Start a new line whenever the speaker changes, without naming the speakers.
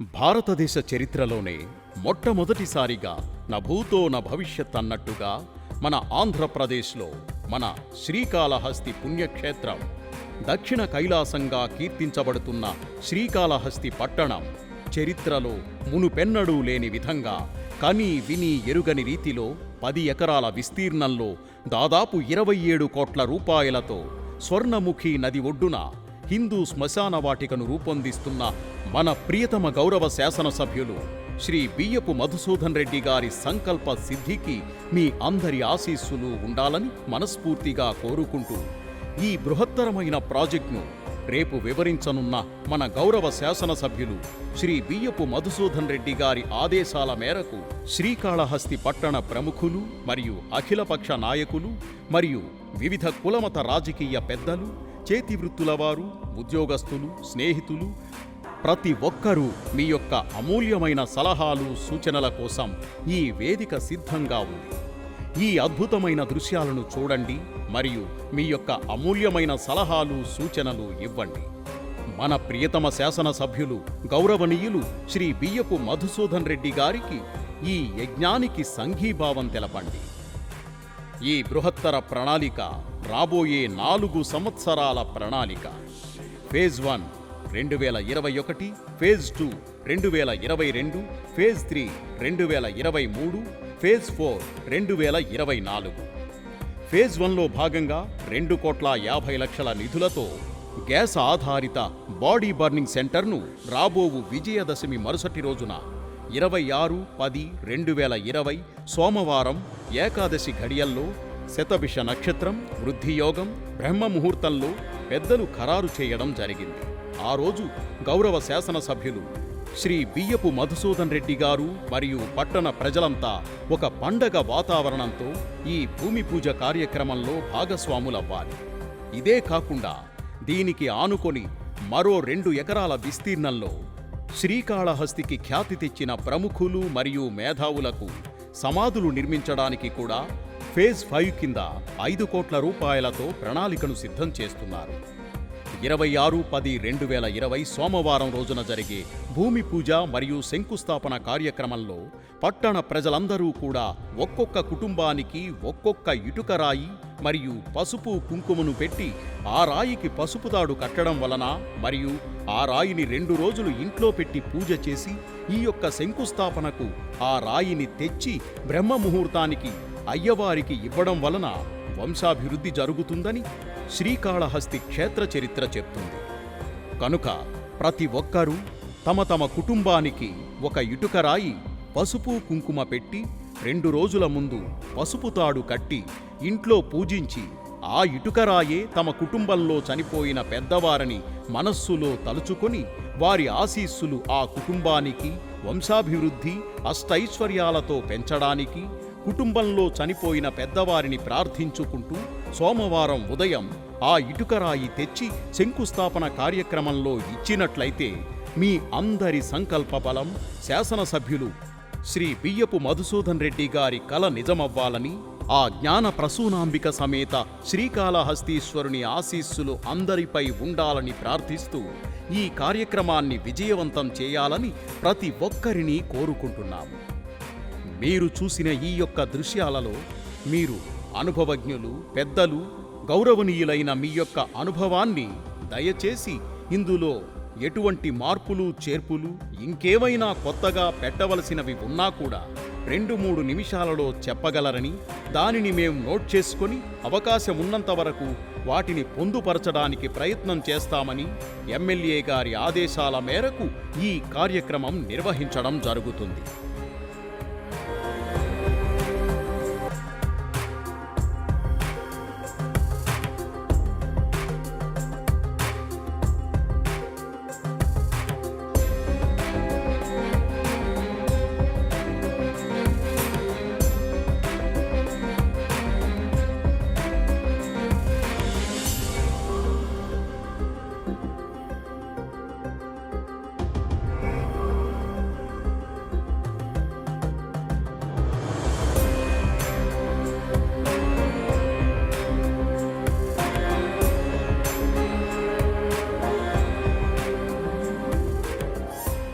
భారతదేశ చరిత్రలోనే మొట్టమొదటిసారిగా నభూతో భూతో భవిష్యత్ అన్నట్టుగా మన ఆంధ్రప్రదేశ్లో మన శ్రీకాళహస్తి పుణ్యక్షేత్రం దక్షిణ కైలాసంగా కీర్తించబడుతున్న శ్రీకాళహస్తి పట్టణం చరిత్రలో మునుపెన్నడూ లేని విధంగా కని విని ఎరుగని రీతిలో పది ఎకరాల విస్తీర్ణంలో దాదాపు ఇరవై ఏడు కోట్ల రూపాయలతో స్వర్ణముఖి నది ఒడ్డున హిందూ శ్మశాన వాటికను రూపొందిస్తున్న మన ప్రియతమ గౌరవ శాసనసభ్యులు శ్రీ బియ్యపు మధుసూదన్ రెడ్డి గారి సంకల్ప సిద్ధికి మీ అందరి ఆశీస్సులు ఉండాలని మనస్ఫూర్తిగా కోరుకుంటూ ఈ బృహత్తరమైన ప్రాజెక్టును రేపు వివరించనున్న మన గౌరవ శాసనసభ్యులు శ్రీ బియ్యపు మధుసూదన్ రెడ్డి గారి ఆదేశాల మేరకు శ్రీకాళహస్తి పట్టణ ప్రముఖులు మరియు అఖిలపక్ష నాయకులు మరియు వివిధ కులమత రాజకీయ పెద్దలు చేతివృత్తుల వారు ఉద్యోగస్తులు స్నేహితులు ప్రతి ఒక్కరూ మీ యొక్క అమూల్యమైన సలహాలు సూచనల కోసం ఈ వేదిక సిద్ధంగా ఉంది. ఈ అద్భుతమైన దృశ్యాలను చూడండి మరియు మీ యొక్క అమూల్యమైన సలహాలు సూచనలు ఇవ్వండి. మన ప్రియతమ శాసనసభ్యులు గౌరవనీయులు శ్రీ బియ్యపు మధుసూదన్ రెడ్డి గారికి ఈ యజ్ఞానికి సంఘీభావం తెలపండి. ఈ బృహత్తర ప్రణాళిక రాబోయే నాలుగు సంవత్సరాల ప్రణాళిక. ఫేజ్ వన్ రెండు వేల ఇరవై ఒకటి ఫేజ్ టూ రెండు వేల ఇరవై రెండు ఫేజ్ త్రీ రెండు వేల ఇరవై మూడు ఫేజ్ ఫోర్ రెండు వేల ఇరవై నాలుగు. ఫేజ్ వన్లో భాగంగా రెండు కోట్ల యాభై లక్షల నిధులతో గ్యాస్ ఆధారిత బాడీ బర్నింగ్ సెంటర్ను రాబోవు విజయదశమి మరుసటి రోజున ఇరవై ఆరు పది రెండు వేల ఇరవై సోమవారం ఏకాదశి ఘడియల్లో శతభిష నక్షత్రం వృద్ధియోగం బ్రహ్మ ముహూర్తంలో పెద్దలు ఖరారు చేయడం జరిగింది. ఆ రోజు గౌరవ శాసనసభ్యులు శ్రీ బియ్యపు మధుసూదన్ రెడ్డి గారు మరియు పట్టణ ప్రజలంతా ఒక పండగ వాతావరణంతో ఈ భూమి పూజ కార్యక్రమంలో భాగస్వాములవ్వాలి. ఇదే కాకుండా దీనికి ఆనుకొని మరో రెండు ఎకరాల విస్తీర్ణంలో శ్రీకాళహస్తికి ఖ్యాతి తెచ్చిన ప్రముఖులు మరియు మేధావులకు సమాధులు నిర్మించడానికి కూడా ఫేజ్ ఫైవ్ కింద ఐదు కోట్ల రూపాయలతో ప్రణాళికను సిద్ధం చేస్తున్నారు. ఇరవై ఆరు పది రెండు వేల ఇరవై సోమవారం రోజున జరిగే భూమి పూజ మరియు శంకుస్థాపన కార్యక్రమంలో పట్టణ ప్రజలందరూ కూడా ఒక్కొక్క కుటుంబానికి ఒక్కొక్క ఇటుక రాయి మరియు పసుపు కుంకుమను పెట్టి ఆ రాయికి పసుపు తాడు కట్టడం వలన మరియు ఆ రాయిని రెండు రోజులు ఇంట్లో పెట్టి పూజ చేసి ఈ యొక్క శంకుస్థాపనకు ఆ రాయిని తెచ్చి బ్రహ్మ ముహూర్తానికి అయ్యవారికి ఇవ్వడం వలన వంశాభివృద్ధి జరుగుతుందని శ్రీకాళహస్తి క్షేత్ర చరిత్ర చెప్తుంది. కనుక ప్రతి ఒక్కరూ తమ తమ కుటుంబానికి ఒక ఇటుక రాయి పసుపు కుంకుమ పెట్టి రెండు రోజుల ముందు పసుపు తాడు కట్టి ఇంట్లో పూజించి ఆ ఇటుకరాయే తమ కుటుంబంలో చనిపోయిన పెద్దవారిని మనస్సులో తలుచుకొని వారి ఆశీస్సులు ఆ కుటుంబానికి వంశాభివృద్ధి అష్టైశ్వర్యాలతో పెంచడానికి కుటుంబంలో చనిపోయిన పెద్దవారిని ప్రార్థించుకుంటూ సోమవారం ఉదయం ఆ ఇటుకరాయి తెచ్చి శంకుస్థాపన కార్యక్రమంలో ఇచ్చినట్లయితే మీ అందరి సంకల్ప బలం శాసనసభ్యులు శ్రీ బియ్యపు మధుసూదన్ రెడ్డి గారి కల నిజమవ్వాలని ఆ జ్ఞాన ప్రసూనాంబిక సమేత శ్రీకాళహస్తీశ్వరుని ఆశీస్సులు అందరిపై ఉండాలని ప్రార్థిస్తూ ఈ కార్యక్రమాన్ని విజయవంతం చేయాలని ప్రతి ఒక్కరిని కోరుకుంటున్నాము. మీరు చూసిన ఈ యొక్క దృశ్యాలలో మీరు అనుభవజ్ఞులు పెద్దలు గౌరవనీయులైన మీ యొక్క అనుభవాన్ని దయచేసి ఇందులో ఎటువంటి మార్పులు చేర్పులు ఇంకేమైనా కొత్తగా పెట్టవలసినవి ఉన్నా కూడా రెండు మూడు నిమిషాలలో చెప్పగలరని దానిని మేము నోట్ చేసుకొని అవకాశం ఉన్నంత వరకు వాటిని పొందుపరచడానికి ప్రయత్నం చేస్తామని ఎమ్మెల్యే గారి ఆదేశాల మేరకు ఈ కార్యక్రమం నిర్వహించడం జరుగుతుంది.